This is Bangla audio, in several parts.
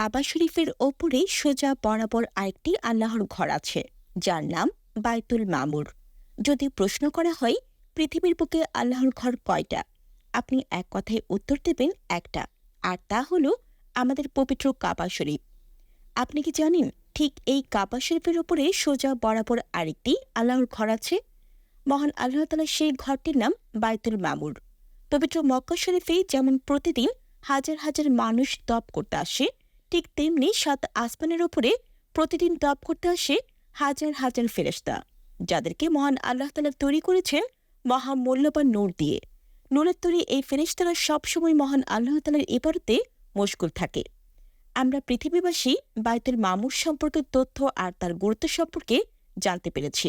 কাবা শরীফের ওপরে সোজা বরাবর আরেকটি আল্লাহর ঘর আছে, যার নাম বাইতুল মামুর। যদি প্রশ্ন করা হয়, পৃথিবীর বুকে আল্লাহর ঘর কয়টা? আপনি এক কথায় উত্তর দেবেন একটা, আর তা হলো আমাদের পবিত্র কাবা শরীফ। আপনি কি জানেন ঠিক এই কাবা শরীফের ওপরে সোজা বরাবর আরেকটি আল্লাহর ঘর আছে? মহান আল্লাহ তালা সেই ঘরটির নাম বাইতুল মামুর। পবিত্র মক্কা শরীফে যেমন প্রতিদিন হাজার হাজার মানুষ তপ করতে আসে ঠিক তেমনি সাত আসমানের ওপরে প্রতিদিন তপ করতে আসে হাজার হাজার ফেরেশতা, যাদেরকে মহান আল্লাহ তালা তৈরি করেছেন মহামূল্যবান নূর দিয়ে। নূরের তৈরি এই ফেরেশতারা সবসময় মহান আল্লাহ তালার ইবারতে মশগুল থাকে। আমরা পৃথিবীবাসী বাইতুল মামুর সম্পর্কে তথ্য আর তার গুরুত্ব সম্পর্কে জানতে পেরেছি।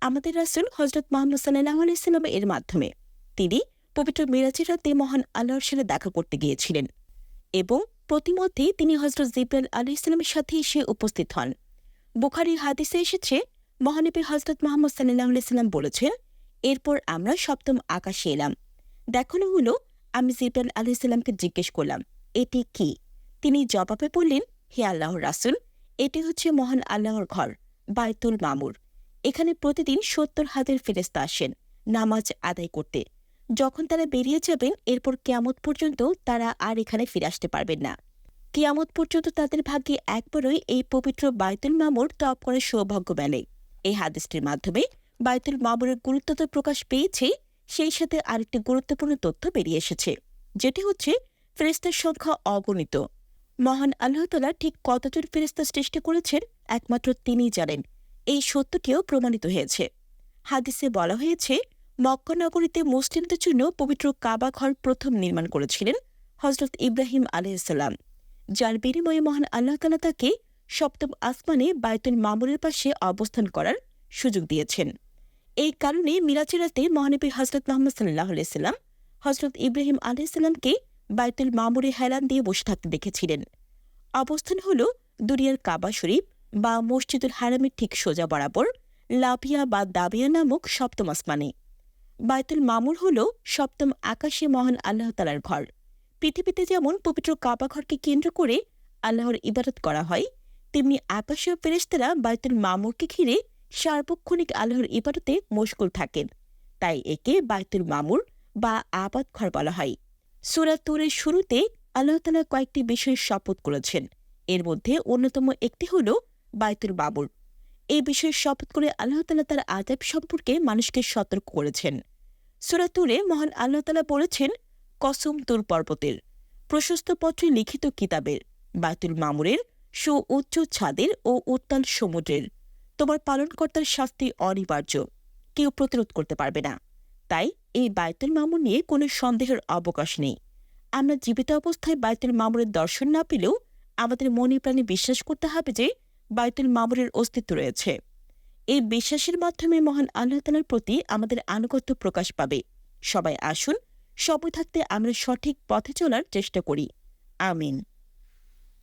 আমাদের রাসুল হজরত মোহাম্মদ সাল্লাহ আলাইসাল্লাম এর মাধ্যমে তিনি পবিত্র মিরাজের রাতে মহান আল্লাহর সাথে দেখা করতে গিয়েছিলেন এবং প্রতিমধ্যে তিনি হজরত জিব্রাইল আলি ইসলামের সাথে এসে উপস্থিত হন। বুখারির হাদিসে এসেছে, মহানবী হজরত মোহাম্মদ সাল্লাহ আলাইসাল্লাম বলেছেন এরপর আমরা সপ্তম আকাশে এলাম। দেখানো হলো, আমি জিব্রাইল আলি ইসলামকে জিজ্ঞেস করলাম, এটি কি? তিনি জবাবে বললেন, হে আল্লাহর রাসুল, এটি হচ্ছে মহান আল্লাহর ঘর বায়তুল মামুর। এখানে প্রতিদিন সত্তর হাজার ফেরেস্তা আসেন, নামাজ আদায় করতে। যখন তারা বেরিয়ে যাবেন, এরপর কেয়ামত পর্যন্ত তারা আর এখানে ফিরে আসতে পারবেন না। কেয়ামত পর্যন্ত তাদের ভাগ্যে একবারই এই পবিত্র বাইতুল মামুর টপ করার সৌভাগ্য মেলে। এই হাদিসটির মাধ্যমে বাইতুল মামুরের গুরুত্ব তো প্রকাশ পেয়েছে, সেই সাথে আরেকটি গুরুত্বপূর্ণ তথ্য বেরিয়ে এসেছে, যেটি হচ্ছে ফেরেস্তার সংখ্যা অগণিত। মহান আল্লাহতলা ঠিক কতজন ফেরেস্তা সৃষ্টি করেছেন, একমাত্র তিনিই জানেন। এই সত্যটিও প্রমাণিত হয়েছে। হাদিসে বলা হয়েছে মক্কা নগরীতে মুসলিমদের জন্য পবিত্র কাবা ঘর প্রথম নির্মাণ করেছিলেন হজরত ইব্রাহিম আলহিসাল্লাম যার বিনিময়ে মহান আল্লাহ তালা তাকে সপ্তম আসমানে বায়তুল মামুরের পাশে অবস্থান করার সুযোগ দিয়েছেন। এই কারণে মিরাচিরাতে মহানবী হজরত মোহাম্মদ সাল্লাহ আলাইসাল্লাম হজরত ইব্রাহিম আলহিসাল্লামকে বায়তুল মামুরে হেলান দিয়ে বসে থাকতে দেখেছিলেন। অবস্থান হল দুনিয়ার কাবা শরীফ বা মসজিদুল হারামের ঠিক সোজা বরাবর লাভিয়া বা দাবিয়া নামক সপ্তম আসমানে। বায়তুল মামুর হল সপ্তম আকাশে মহান আল্লাহ তালার ঘর। পৃথিবীতে যেমন পবিত্র কাবা ঘরকে কেন্দ্র করে আল্লাহর ইবাদত করা হয়, তেমনি আকাশীয় ফেরেস্তারা বায়তুল মামুরকে ঘিরে সার্বক্ষণিক আল্লাহর ইবাদতে মশগুল থাকেন। তাই একে বায়তুল মামুর বা আবাদ ঘর বলা হয়। সুরা তুরের শুরুতে আল্লাহ তালা কয়েকটি বিষয়ের শপথ করেছেন। এর মধ্যে অন্যতম একটি হল বায়তুল বাবুর এই বিষয়ে শপথ করে আল্লাহ তালা তার আজাব সম্পর্কে মানুষকে সতর্ক করেছেন। সুরা তুরে মহান আল্লাহ তালা বলেছেন কসম তুর পর্বতের, প্রশস্ত পত্রে লিখিত কিতাবের, বায়তুল মামুরের সু উচ্চ ছাদের ও উত্তাল সমুদ্রের। তোমার পালনকর্তার শাস্তি অনিবার্য, কেউ প্রতিরোধ করতে পারবে না। তাই এই বায়তুল মামুর নিয়ে কোনো সন্দেহের অবকাশ নেই। আমরা জীবিত অবস্থায় বায়তুল মামুরের দর্শন না পেলেও আমাদের মনে প্রাণে বিশ্বাস করতে হবে যে বায়তুল মামুরের অস্তিত্ব রয়েছে। এই বিশ্বাসের মাধ্যমে মহান আল্লাহ তালার প্রতি আমাদের আনুগত্য প্রকাশ পাবে। সবাই আসুন সময় থাকতে আমরা সঠিক পথে চলার চেষ্টা করি। আমিন।